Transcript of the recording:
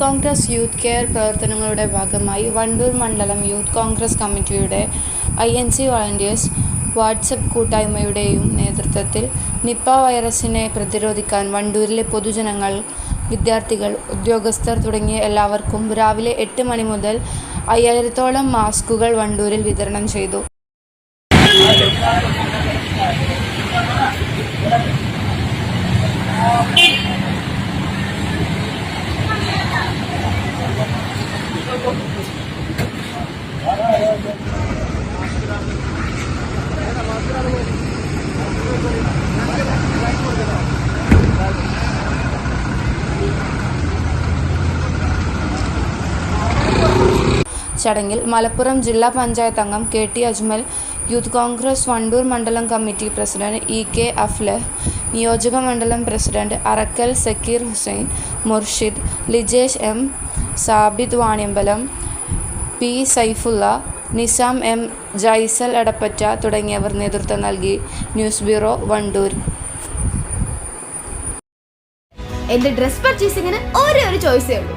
Congress youth care പ്രവർത്തനങ്ങളുടെ ഭാഗമായി വണ്ടൂർ മണ്ഡലം യൂത്ത് കോൺഗ്രസ് കമ്മിറ്റിയുടെ I N C volunteers WhatsApp കൂട്ടായ്മയുടെയും നേതൃത്വത്തിൽ നിപ്പ വൈറസിനെ പ്രതിരോധിക്കാൻ വണ്ടൂരിലെ പൊതുജനങ്ങൾ വിദ്യാർത്ഥികൾ ഉദ്യോഗസ്ഥർ തുടങ്ങിയ എല്ലാവർക്കും രാവിലെ എട്ട് മണി മുതൽ അയ്യായിരത്തോളം മാസ്കുകൾ വണ്ടൂരിൽ വിതരണം ചെയ്തു. ചടങ്ങിൽ മലപ്പുറം ജില്ലാ പഞ്ചായത്ത് അംഗം K T Ajmal youth Congress Wandoor മണ്ഡലം committee president E K Aflah നിയോജക മണ്ഡലം president Arakkal Zakir Hussain Murshid Lijesh M Sabid Vaniyambalam P Saifulla Nizam M Jaisal Edappatta തുടങ്ങിയവർ നേതൃത്വം നൽകി. News bureau Wandoor. എന്റെ ഡ്രസ് പർച്ചേസിങ്ങിന് ഒരേ ഒരു ചോയ്സേ ഉള്ളൂ.